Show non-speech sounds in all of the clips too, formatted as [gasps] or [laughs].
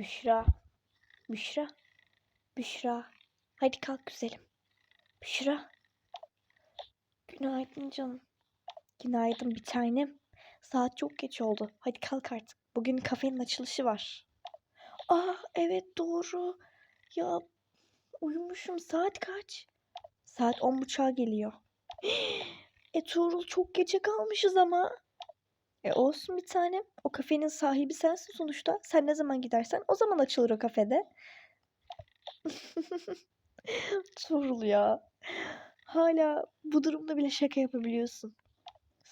Büşra. Büşra. Büşra. Hadi kalk güzelim. Büşra. Günaydın canım. Günaydın bir tanem. Saat çok geç oldu. Hadi kalk artık. Bugün kafenin açılışı var. Aa evet doğru. Ya uyumuşum. Saat kaç? Saat on buçuğa geliyor. [gasps] E Tuğrul çok geçe kalmışız ama. E olsun bir tanem. O kafenin sahibi sensin sonuçta. Sen ne zaman gidersen o zaman açılır o kafede. [laughs] Tuğrul ya. Hala bu durumda bile şaka yapabiliyorsun.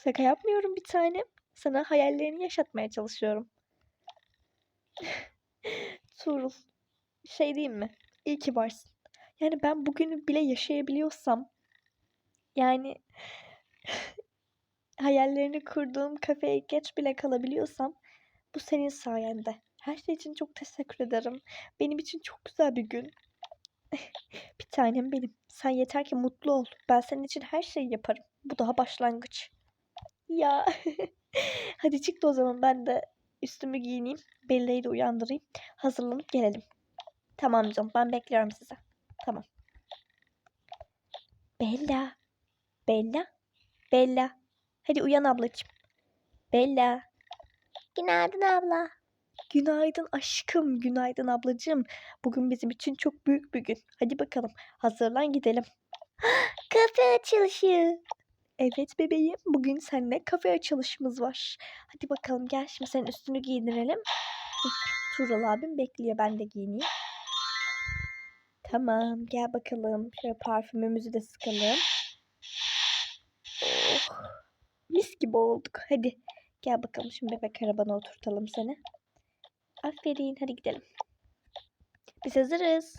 Şaka yapmıyorum bir tanem. Sana hayallerini yaşatmaya çalışıyorum. [laughs] Tuğrul. Şey diyeyim mi? İyi ki varsın. Yani ben bugünü bile yaşayabiliyorsam yani [laughs] hayallerini kurduğum kafeye geç bile kalabiliyorsam bu senin sayende. Her şey için çok teşekkür ederim. Benim için çok güzel bir gün. [laughs] bir tanem benim. Sen yeter ki mutlu ol. Ben senin için her şeyi yaparım. Bu daha başlangıç. Ya. [laughs] Hadi çık da o zaman ben de üstümü giyineyim. Bella'yı da uyandırayım. Hazırlanıp gelelim. Tamam canım ben bekliyorum sizi. Tamam. Bella. Bella. Bella. Hadi uyan ablacığım. Bella. Günaydın abla. Günaydın aşkım. Günaydın ablacığım. Bugün bizim için çok büyük bir gün. Hadi bakalım. Hazırlan gidelim. [gasps] Kafe açılışı. Evet bebeğim. Bugün seninle kafe açılışımız var. Hadi bakalım gel şimdi senin üstünü giydirelim. Hı, Tuğrul abim bekliyor. Ben de giyineyim. Tamam gel bakalım. Şöyle parfümümüzü de sıkalım. Mis gibi olduk. Hadi gel bakalım şimdi bebek arabana oturtalım seni. Aferin hadi gidelim. Biz hazırız.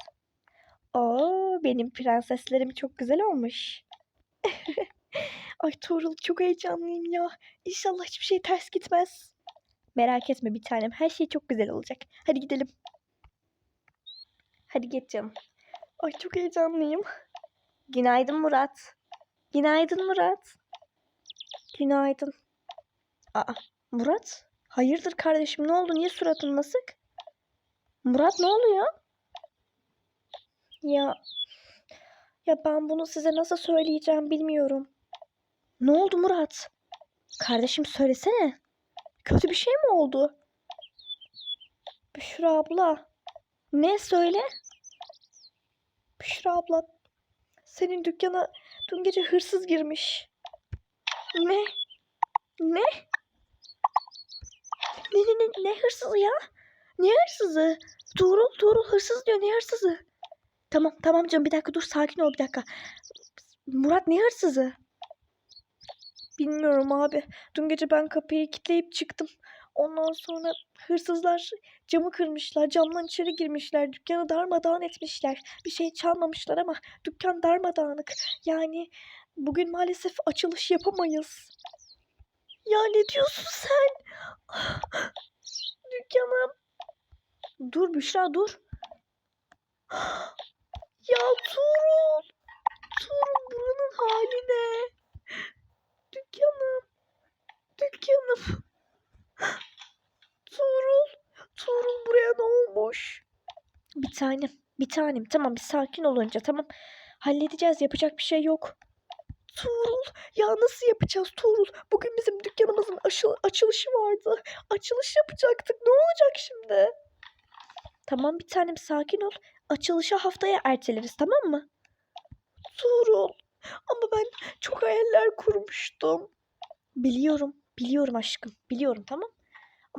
Oo benim prenseslerim çok güzel olmuş. [laughs] Ay Tuğrul çok heyecanlıyım ya. İnşallah hiçbir şey ters gitmez. Merak etme bir tanem. Her şey çok güzel olacak. Hadi gidelim. Hadi geç canım. Ay çok heyecanlıyım. Günaydın Murat. Günaydın Murat. Günaydın. Aa Murat? Hayırdır kardeşim ne oldu? Niye suratın nasık? Murat ne oluyor? Ya ya ben bunu size nasıl söyleyeceğim bilmiyorum. Ne oldu Murat? Kardeşim söylesene. Kötü bir şey mi oldu? Büşra abla. Ne söyle? Büşra abla. Senin dükkana dün gece hırsız girmiş. Ne? Ne? Ne ne ne, ne hırsızı ya? Ne hırsızı? Tuğrul Tuğrul hırsız diyor ne hırsızı? Tamam tamam canım bir dakika dur sakin ol bir dakika. Murat ne hırsızı? Bilmiyorum abi. Dün gece ben kapıyı kilitleyip çıktım. Ondan sonra hırsızlar camı kırmışlar. Camdan içeri girmişler. Dükkanı darmadağın etmişler. Bir şey çalmamışlar ama dükkan darmadağınık. Yani bugün maalesef açılış yapamayız. Ya ne diyorsun sen? Dükkanım. Dur Büşra dur. Ya Tuğrul. Tuğrul buranın hali ne? Dükkanım. Dükkanım. Tuğrul. Tuğrul buraya ne olmuş? Bir tanem. Bir tanem. Tamam bir sakin ol önce tamam. Halledeceğiz. Yapacak bir şey yok. Tuğrul. Ya nasıl yapacağız Tuğrul? Bugün bizim dükkanımızın aşı- açılışı vardı. Açılış yapacaktık. Ne olacak şimdi? Tamam bir tanem sakin ol. Açılışı haftaya erteleriz tamam mı? Tuğrul. Ama ben çok hayaller kurmuştum. Biliyorum. Biliyorum aşkım. Biliyorum tamam.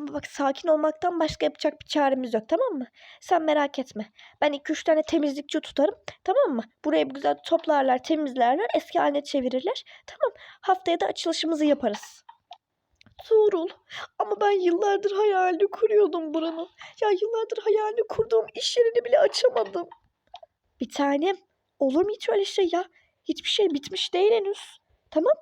Bak sakin olmaktan başka yapacak bir çaremiz yok tamam mı? Sen merak etme. Ben 2-3 tane temizlikçi tutarım tamam mı? Burayı bir güzel toplarlar, temizlerler, eski haline çevirirler. Tamam. Haftaya da açılışımızı yaparız. Tuğrul. Ama ben yıllardır hayalini kuruyordum buranın. Ya yıllardır hayalini kurduğum iş yerini bile açamadım. Bir tanem. Olur mu hiç öyle şey ya? Hiçbir şey bitmiş değil henüz. Tamam.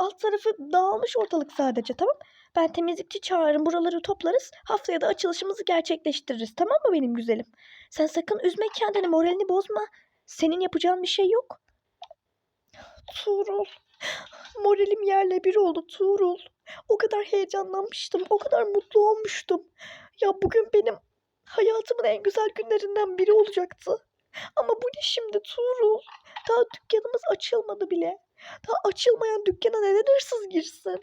Alt tarafı dağılmış ortalık sadece tamam. Ben temizlikçi çağırırım buraları toplarız. Haftaya da açılışımızı gerçekleştiririz. Tamam mı benim güzelim? Sen sakın üzme kendini moralini bozma. Senin yapacağın bir şey yok. Tuğrul. Moralim yerle bir oldu Tuğrul. O kadar heyecanlanmıştım. O kadar mutlu olmuştum. Ya bugün benim Hayatımın en güzel günlerinden biri olacaktı. Ama bu ne şimdi Tuğrul? Daha dükkanımız açılmadı bile. Daha açılmayan dükkana neden hırsız girsin?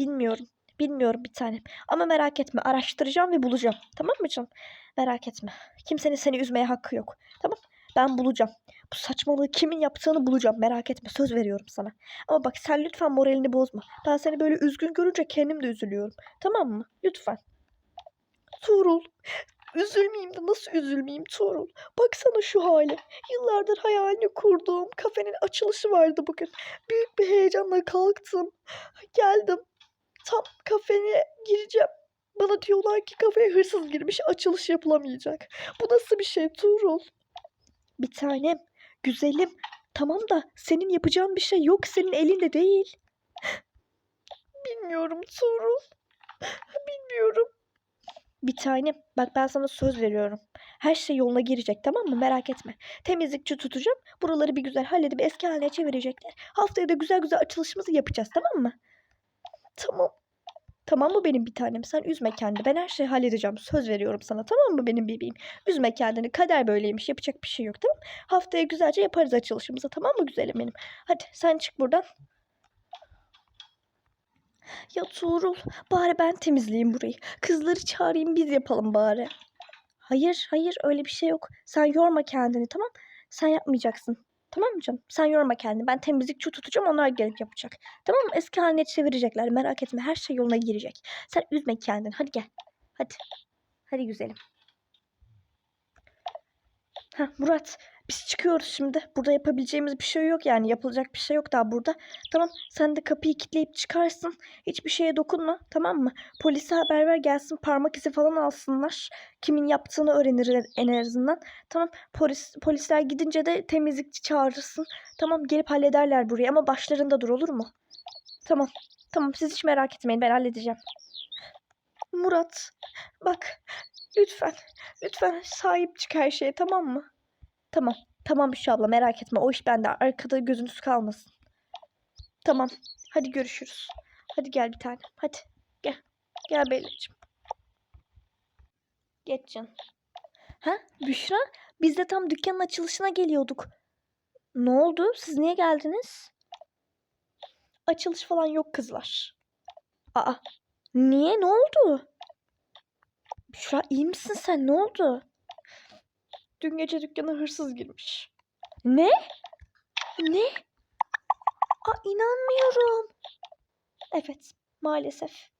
Bilmiyorum. Bilmiyorum bir tanem. Ama merak etme. Araştıracağım ve bulacağım. Tamam mı canım? Merak etme. Kimsenin seni üzmeye hakkı yok. Tamam Ben bulacağım. Bu saçmalığı kimin yaptığını bulacağım. Merak etme. Söz veriyorum sana. Ama bak sen lütfen moralini bozma. Ben seni böyle üzgün görünce kendim de üzülüyorum. Tamam mı? Lütfen. Tuğrul. Üzülmeyeyim de nasıl üzülmeyeyim Tuğrul? Baksana şu hale. Yıllardır hayalini kurduğum kafenin açılışı vardı bugün. Büyük bir heyecanla kalktım. Geldim. Tam kafeye gireceğim. Bana diyorlar ki kafeye hırsız girmiş açılış yapılamayacak. Bu nasıl bir şey Tuğrul? Bir tanem, güzelim. Tamam da senin yapacağın bir şey yok. Senin elinde değil. Bilmiyorum Tuğrul. Bilmiyorum. Bir tanem, bak ben sana söz veriyorum. Her şey yoluna girecek tamam mı? Merak etme. Temizlikçi tutacağım. Buraları bir güzel halledip eski haline çevirecekler. Haftaya da güzel güzel açılışımızı yapacağız tamam mı? Tamam. Tamam mı benim bir tanem? Sen üzme kendini. Ben her şeyi halledeceğim. Söz veriyorum sana. Tamam mı benim bebeğim? Üzme kendini. Kader böyleymiş. Yapacak bir şey yok tamam mı? Haftaya güzelce yaparız açılışımızı. Tamam mı güzelim benim? Hadi sen çık buradan. Ya Tuğrul bari ben temizleyeyim burayı. Kızları çağırayım biz yapalım bari. Hayır hayır öyle bir şey yok. Sen yorma kendini tamam Sen yapmayacaksın. Tamam mı canım? Sen yorma kendini. Ben temizlikçi tutacağım onlar gelip yapacak. Tamam mı? Eski haline çevirecekler. Merak etme her şey yoluna girecek. Sen üzme kendini. Hadi gel. Hadi. Hadi güzelim. Ha Murat biz çıkıyoruz şimdi. Burada yapabileceğimiz bir şey yok yani. Yapılacak bir şey yok daha burada. Tamam sen de kapıyı kilitleyip çıkarsın. Hiçbir şeye dokunma tamam mı? Polise haber ver gelsin parmak izi falan alsınlar. Kimin yaptığını öğrenir en azından. Tamam polis polisler gidince de temizlikçi çağırırsın. Tamam gelip hallederler burayı ama başlarında dur olur mu? Tamam. Tamam siz hiç merak etmeyin ben halledeceğim. Murat bak lütfen lütfen sahip çık her şeye tamam mı? Tamam. Tamam Büşra abla merak etme. O iş bende. Arkada gözünüz kalmasın. Tamam. Hadi görüşürüz. Hadi gel bir tane. Hadi. Gel. Gel Beylül'cüm. Geç canım. Ha Büşra? Biz de tam dükkanın açılışına geliyorduk. Ne oldu? Siz niye geldiniz? Açılış falan yok kızlar. Aa. Niye? Ne oldu? Büşra iyi misin sen? Ne oldu? Dün gece dükkana hırsız girmiş. Ne? Ne? Aa inanmıyorum. Evet, maalesef.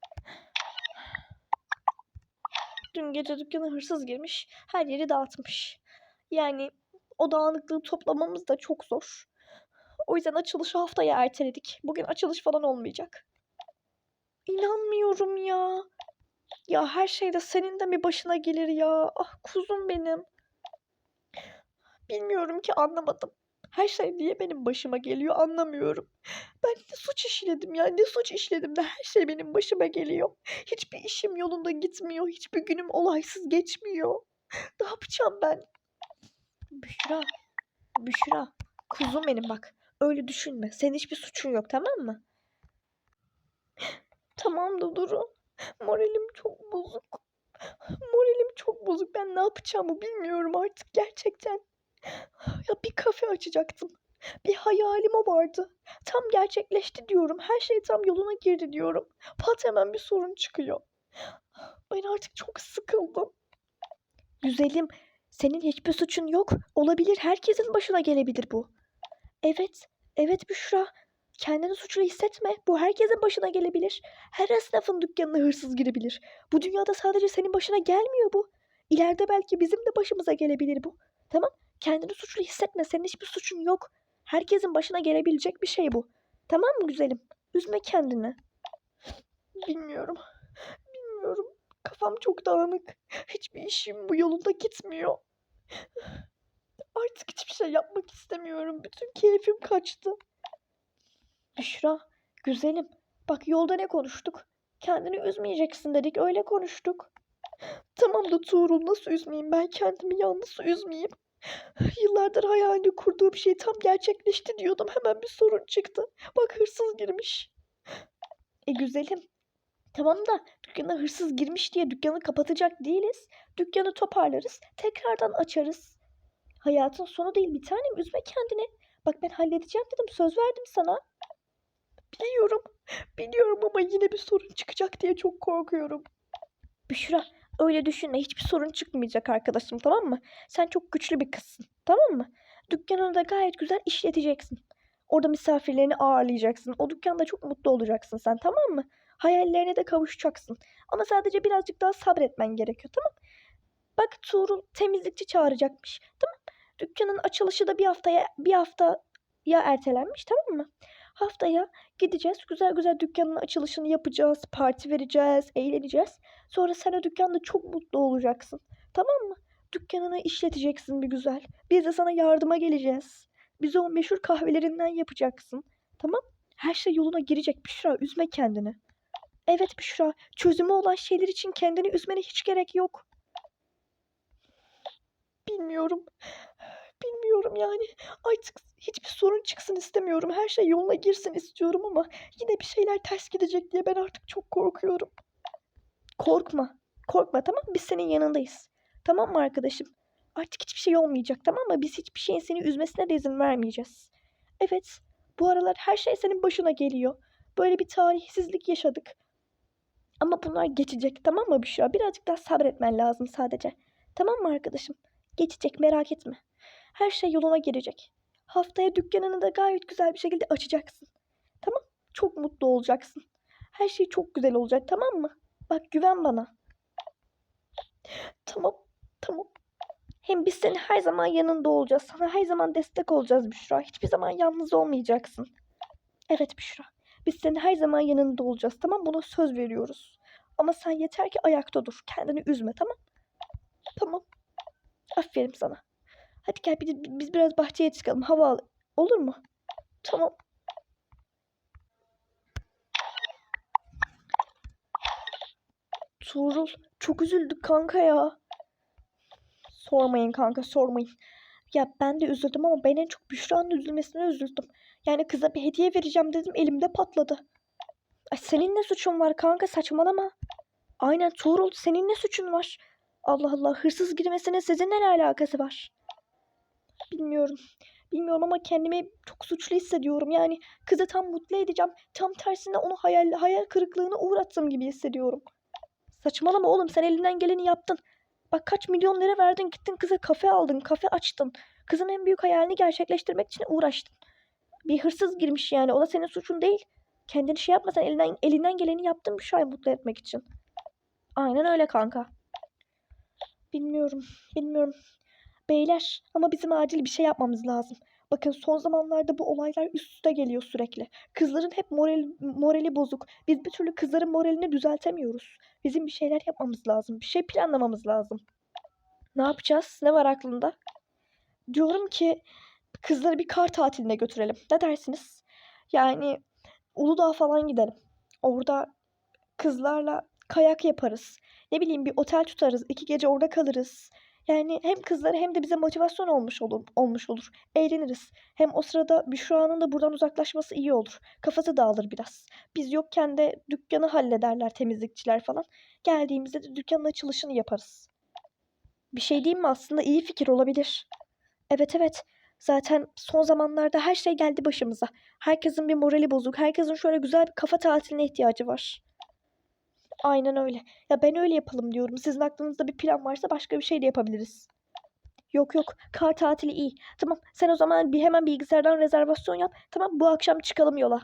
Dün gece dükkana hırsız girmiş, her yeri dağıtmış. Yani o dağınıklığı toplamamız da çok zor. O yüzden açılışı haftaya erteledik. Bugün açılış falan olmayacak. İnanmıyorum ya. Ya her şey de senin de mi başına gelir ya? Ah kuzum benim. Bilmiyorum ki anlamadım. Her şey niye benim başıma geliyor anlamıyorum. Ben ne suç işledim ya ne suç işledim de her şey benim başıma geliyor. Hiçbir işim yolunda gitmiyor. Hiçbir günüm olaysız geçmiyor. Ne yapacağım ben? Büşra. Büşra. Kuzum benim bak. Öyle düşünme. Senin hiçbir suçun yok tamam mı? Tamam da Duru. Moralim çok bozuk. Moralim çok bozuk. Ben ne yapacağımı bilmiyorum artık gerçekten. Ya bir kafe açacaktım. Bir hayalim o vardı. Tam gerçekleşti diyorum. Her şey tam yoluna girdi diyorum. Pat hemen bir sorun çıkıyor. Ben artık çok sıkıldım. Güzelim, senin hiçbir suçun yok. Olabilir, herkesin başına gelebilir bu. Evet, evet Büşra. Kendini suçlu hissetme. Bu herkesin başına gelebilir. Her esnafın dükkanına hırsız girebilir. Bu dünyada sadece senin başına gelmiyor bu. İleride belki bizim de başımıza gelebilir bu. Tamam? Kendini suçlu hissetme. Senin hiçbir suçun yok. Herkesin başına gelebilecek bir şey bu. Tamam mı güzelim? Üzme kendini. Bilmiyorum. Bilmiyorum. Kafam çok dağınık. Hiçbir işim bu yolunda gitmiyor. Artık hiçbir şey yapmak istemiyorum. Bütün keyfim kaçtı. Büşra, güzelim. Bak yolda ne konuştuk? Kendini üzmeyeceksin dedik. Öyle konuştuk. Tamam da Tuğrul nasıl üzmeyeyim ben kendimi ya nasıl üzmeyeyim? Yıllardır hayalini kurduğum şey tam gerçekleşti diyordum. Hemen bir sorun çıktı. Bak hırsız girmiş. E güzelim. Tamam da dükkana hırsız girmiş diye dükkanı kapatacak değiliz. Dükkanı toparlarız. Tekrardan açarız. Hayatın sonu değil bir tanem. Üzme kendini. Bak ben halledeceğim dedim. Söz verdim sana. Biliyorum. Biliyorum ama yine bir sorun çıkacak diye çok korkuyorum. Büşra öyle düşünme. Hiçbir sorun çıkmayacak arkadaşım tamam mı? Sen çok güçlü bir kızsın. Tamam mı? Dükkanını da gayet güzel işleteceksin. Orada misafirlerini ağırlayacaksın. O dükkanda çok mutlu olacaksın sen tamam mı? Hayallerine de kavuşacaksın. Ama sadece birazcık daha sabretmen gerekiyor tamam mı? Bak Tuğrul temizlikçi çağıracakmış. Tamam Dükkanın açılışı da bir haftaya bir haftaya ertelenmiş tamam mı? Haftaya gideceğiz. Güzel güzel dükkanın açılışını yapacağız. Parti vereceğiz. Eğleneceğiz. Sonra sen o dükkanda çok mutlu olacaksın. Tamam mı? Dükkanını işleteceksin bir güzel. Biz de sana yardıma geleceğiz. Bize o meşhur kahvelerinden yapacaksın. Tamam? Her şey yoluna girecek Büşra. Üzme kendini. Evet Büşra. Çözümü olan şeyler için kendini üzmene hiç gerek yok. Bilmiyorum. Bilmiyorum yani. Artık hiçbir sorun çıksın istemiyorum. Her şey yoluna girsin istiyorum ama yine bir şeyler ters gidecek diye ben artık çok korkuyorum. Korkma. Korkma tamam? Biz senin yanındayız. Tamam mı arkadaşım? Artık hiçbir şey olmayacak tamam mı? Biz hiçbir şeyin seni üzmesine de izin vermeyeceğiz. Evet. Bu aralar her şey senin başına geliyor. Böyle bir tarihsizlik yaşadık. Ama bunlar geçecek tamam mı Büşra? Birazcık daha sabretmen lazım sadece. Tamam mı arkadaşım? Geçecek merak etme. Her şey yoluna girecek. Haftaya dükkanını da gayet güzel bir şekilde açacaksın. Tamam? Çok mutlu olacaksın. Her şey çok güzel olacak tamam mı? Bak güven bana. Tamam. Tamam. Hem biz senin her zaman yanında olacağız. Sana her zaman destek olacağız Büşra. Hiçbir zaman yalnız olmayacaksın. Evet Büşra. Biz senin her zaman yanında olacağız. Tamam Buna söz veriyoruz. Ama sen yeter ki ayakta dur. Kendini üzme tamam? Tamam. Aferin sana. Hadi gel bir- biz biraz bahçeye çıkalım. Hava al. Olur mu? Tamam. Tuğrul çok üzüldük kanka ya. Sormayın kanka sormayın. Ya ben de üzüldüm ama ben en çok Büşra'nın üzülmesine üzüldüm. Yani kıza bir hediye vereceğim dedim elimde patladı. Ay senin ne suçun var kanka saçmalama. Aynen Tuğrul senin ne suçun var? Allah Allah hırsız girmesine sizin ne alakası var? Bilmiyorum. Bilmiyorum ama kendimi çok suçlu hissediyorum. Yani kızı tam mutlu edeceğim. Tam tersine onu hayal, hayal kırıklığına uğrattım gibi hissediyorum. Saçmalama oğlum sen elinden geleni yaptın. Bak kaç milyon lira verdin gittin kıza kafe aldın kafe açtın. Kızın en büyük hayalini gerçekleştirmek için uğraştın. Bir hırsız girmiş yani o da senin suçun değil. Kendini şey yapma sen elinden, elinden geleni yaptın bir şey mutlu etmek için. Aynen öyle kanka. Bilmiyorum bilmiyorum. Beyler ama bizim acil bir şey yapmamız lazım. Bakın son zamanlarda bu olaylar üst üste geliyor sürekli. Kızların hep moral, morali bozuk. Biz bir türlü kızların moralini düzeltemiyoruz. Bizim bir şeyler yapmamız lazım. Bir şey planlamamız lazım. Ne yapacağız? Ne var aklında? Diyorum ki kızları bir kar tatiline götürelim. Ne dersiniz? Yani Uludağ falan gidelim. Orada kızlarla kayak yaparız. Ne bileyim bir otel tutarız. iki gece orada kalırız. Yani hem kızlara hem de bize motivasyon olmuş olur, olmuş olur. Eğleniriz. Hem o sırada Büşra'nın da buradan uzaklaşması iyi olur. Kafası dağılır biraz. Biz yokken de dükkanı hallederler temizlikçiler falan. Geldiğimizde de dükkanın açılışını yaparız. Bir şey diyeyim mi aslında iyi fikir olabilir. Evet evet. Zaten son zamanlarda her şey geldi başımıza. Herkesin bir morali bozuk. Herkesin şöyle güzel bir kafa tatiline ihtiyacı var. Aynen öyle. Ya ben öyle yapalım diyorum. Sizin aklınızda bir plan varsa başka bir şey de yapabiliriz. Yok yok. Kar tatili iyi. Tamam. Sen o zaman bir hemen bilgisayardan rezervasyon yap. Tamam bu akşam çıkalım yola.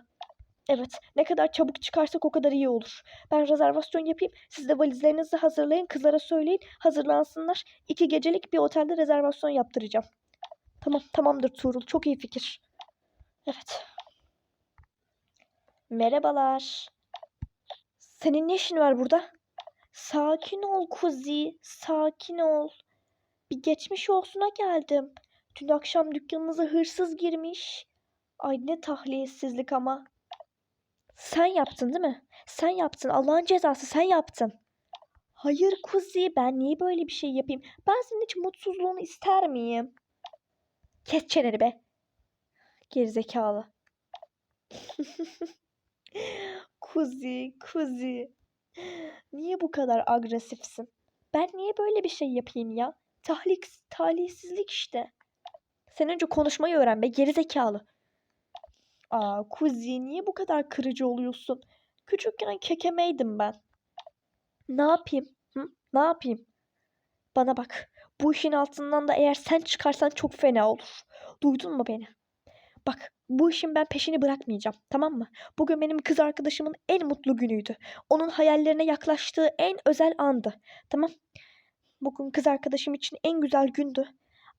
Evet. Ne kadar çabuk çıkarsak o kadar iyi olur. Ben rezervasyon yapayım. Siz de valizlerinizi hazırlayın. Kızlara söyleyin. Hazırlansınlar. İki gecelik bir otelde rezervasyon yaptıracağım. Tamam. Tamamdır Tuğrul. Çok iyi fikir. Evet. Merhabalar. Senin ne işin var burada? Sakin ol Kuzi, sakin ol. Bir geçmiş olsuna geldim. Dün akşam dükkanınıza hırsız girmiş. Ay ne tahliyesizlik ama. Sen yaptın değil mi? Sen yaptın. Allah'ın cezası sen yaptın. Hayır Kuzi, ben niye böyle bir şey yapayım? Ben senin hiç mutsuzluğunu ister miyim? Kes çeneni be. Gerizekalı. [laughs] Kuzi, kuzi. Niye bu kadar agresifsin? Ben niye böyle bir şey yapayım ya? Tahlik, talihsizlik işte. Sen önce konuşmayı öğren be gerizekalı. Aa Kuzi niye bu kadar kırıcı oluyorsun? Küçükken kekemeydim ben. Ne yapayım? Hı? Ne yapayım? Bana bak. Bu işin altından da eğer sen çıkarsan çok fena olur. Duydun mu beni? Bak bu işin ben peşini bırakmayacağım. Tamam mı? Bugün benim kız arkadaşımın en mutlu günüydü. Onun hayallerine yaklaştığı en özel andı. Tamam? Bugün kız arkadaşım için en güzel gündü.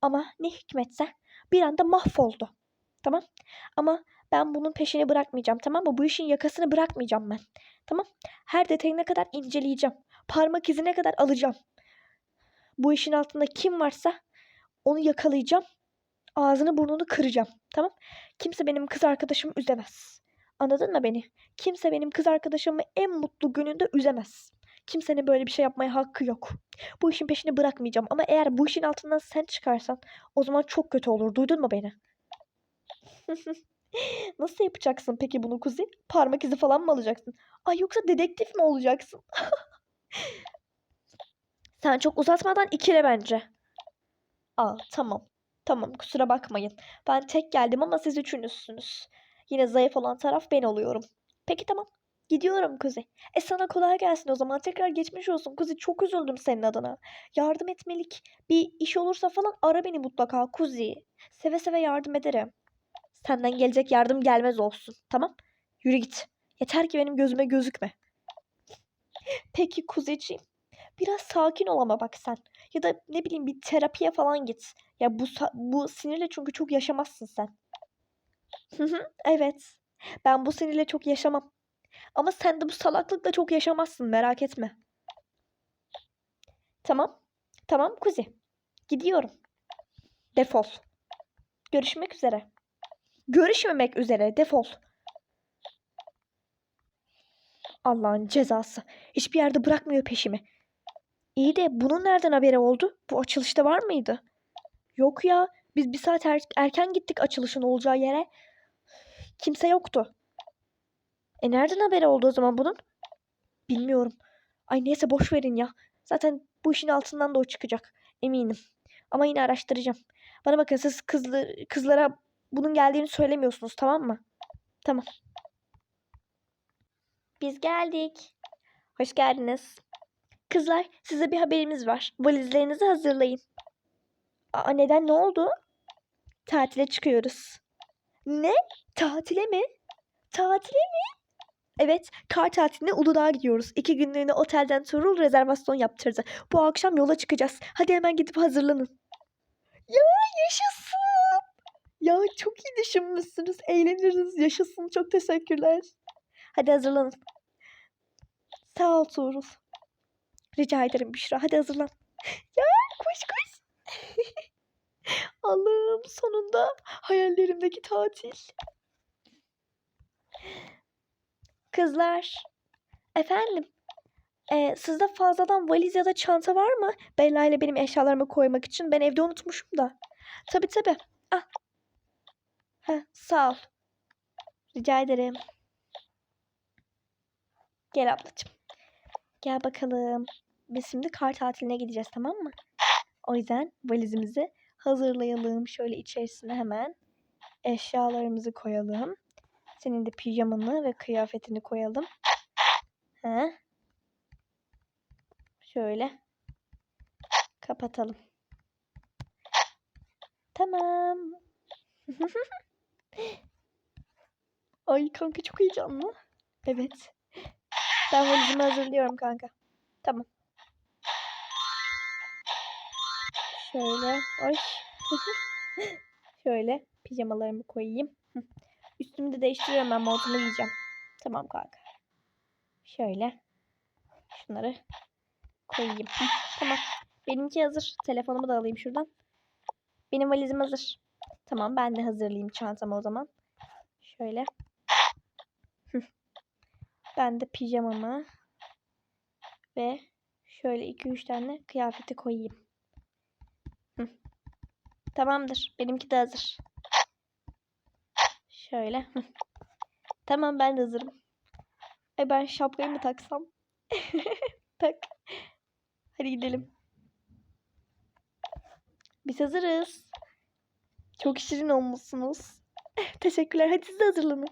Ama ne hikmetse bir anda mahvoldu. Tamam? Ama ben bunun peşini bırakmayacağım. Tamam mı? Bu işin yakasını bırakmayacağım ben. Tamam? Her detayına kadar inceleyeceğim. Parmak izine kadar alacağım. Bu işin altında kim varsa onu yakalayacağım. Ağzını burnunu kıracağım. Tamam? Kimse benim kız arkadaşımı üzemez. Anladın mı beni? Kimse benim kız arkadaşımı en mutlu gününde üzemez. Kimsenin böyle bir şey yapmaya hakkı yok. Bu işin peşini bırakmayacağım. Ama eğer bu işin altından sen çıkarsan o zaman çok kötü olur. Duydun mu beni? [laughs] Nasıl yapacaksın peki bunu Kuzi? Parmak izi falan mı alacaksın? Ay yoksa dedektif mi olacaksın? [laughs] Sen çok uzatmadan ikile bence. Aa tamam. Tamam kusura bakmayın. Ben tek geldim ama siz üçünüzsünüz. Yine zayıf olan taraf ben oluyorum. Peki tamam. Gidiyorum Kuzi. E sana kolay gelsin o zaman. Tekrar geçmiş olsun Kuzi. Çok üzüldüm senin adına. Yardım etmelik bir iş olursa falan ara beni mutlaka Kuzi. Seve seve yardım ederim. Senden gelecek yardım gelmez olsun. Tamam? Yürü git. Yeter ki benim gözüme gözükme. Peki Kuzi'ciğim. Biraz sakin ol ama bak sen. Ya da ne bileyim bir terapiye falan git. Ya bu bu sinirle çünkü çok yaşamazsın sen. Evet. Ben bu sinirle çok yaşamam. Ama sen de bu salaklıkla çok yaşamazsın merak etme. Tamam. Tamam Kuzi. Gidiyorum. Defol. Görüşmek üzere. Görüşmemek üzere. Defol. Allah'ın cezası. Hiçbir yerde bırakmıyor peşimi. İyi de bunun nereden haberi oldu? Bu açılışta var mıydı? Yok ya. Biz bir saat er- erken gittik açılışın olacağı yere. Kimse yoktu. E nereden haberi oldu o zaman bunun? Bilmiyorum. Ay neyse boş verin ya. Zaten bu işin altından da o çıkacak. Eminim. Ama yine araştıracağım. Bana bakın siz kızlı, kızlara bunun geldiğini söylemiyorsunuz tamam mı? Tamam. Biz geldik. Hoş geldiniz. Kızlar size bir haberimiz var. Valizlerinizi hazırlayın. Aa neden ne oldu? Tatile çıkıyoruz. Ne? Tatile mi? Tatile mi? Evet, kar tatiline Uludağ'a gidiyoruz. İki günlüğüne otelden Tuğrul rezervasyon yaptırdı. Bu akşam yola çıkacağız. Hadi hemen gidip hazırlanın. Ya yaşasın. Ya çok iyi düşünmüşsünüz. Eğleniriz. Yaşasın. Çok teşekkürler. Hadi hazırlanın. Sağ ol Tuğrul. Rica ederim Büşra. Hadi hazırlan. Ya koş koş. [laughs] Allah'ım sonunda hayallerimdeki tatil. Kızlar. Efendim. Ee, sizde fazladan valiz ya da çanta var mı? Bella ile benim eşyalarımı koymak için. Ben evde unutmuşum da. Tabii tabii. Ah. Heh, sağ ol. Rica ederim. Gel ablacığım. Gel bakalım. Biz şimdi kar tatiline gideceğiz tamam mı? O yüzden valizimizi hazırlayalım. Şöyle içerisine hemen eşyalarımızı koyalım. Senin de pijamanı ve kıyafetini koyalım. He. Şöyle. Kapatalım. Tamam. [laughs] Ay kanka çok heyecanlı. Evet. Ben valizimi hazırlıyorum kanka. Tamam. Şöyle. Ay. [laughs] Şöyle pijamalarımı koyayım. [laughs] Üstümü de değiştiriyorum ben montumu giyeceğim. Tamam kanka. Şöyle. Şunları koyayım. Tamam. Benimki hazır. Telefonumu da alayım şuradan. Benim valizim hazır. Tamam ben de hazırlayayım çantamı o zaman. Şöyle. Ben de pijamamı ve şöyle 2-3 tane kıyafeti koyayım. Tamamdır. Benimki de hazır. Şöyle. [laughs] Tamam ben de hazırım. E ben şapkayı mı taksam? [laughs] tak. Hadi gidelim. Biz hazırız. Çok şirin olmuşsunuz. [laughs] Teşekkürler. Hadi siz de hazırlanın.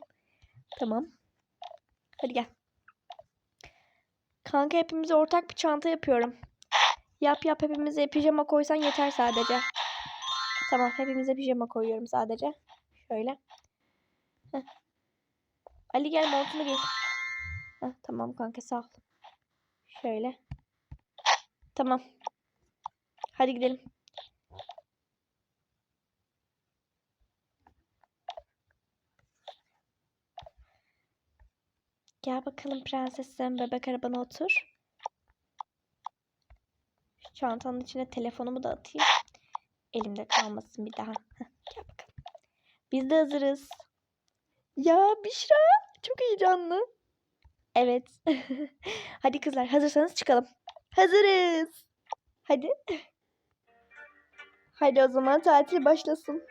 Tamam. Hadi gel. Kanka hepimize ortak bir çanta yapıyorum. Yap yap hepimize pijama koysan yeter sadece. Tamam hepimize pijama koyuyorum sadece. Şöyle. Heh. Ali gel montunu giy. Tamam kanka sağ ol. Şöyle. Tamam. Hadi gidelim. Gel bakalım prensesim bebek arabana otur. Şu çantanın içine telefonumu da atayım. Elimde kalmasın bir daha. Gel bakalım. Biz de hazırız. Ya Büşra çok heyecanlı. Evet. [laughs] Hadi kızlar hazırsanız çıkalım. Hazırız. Hadi. Hadi o zaman tatil başlasın.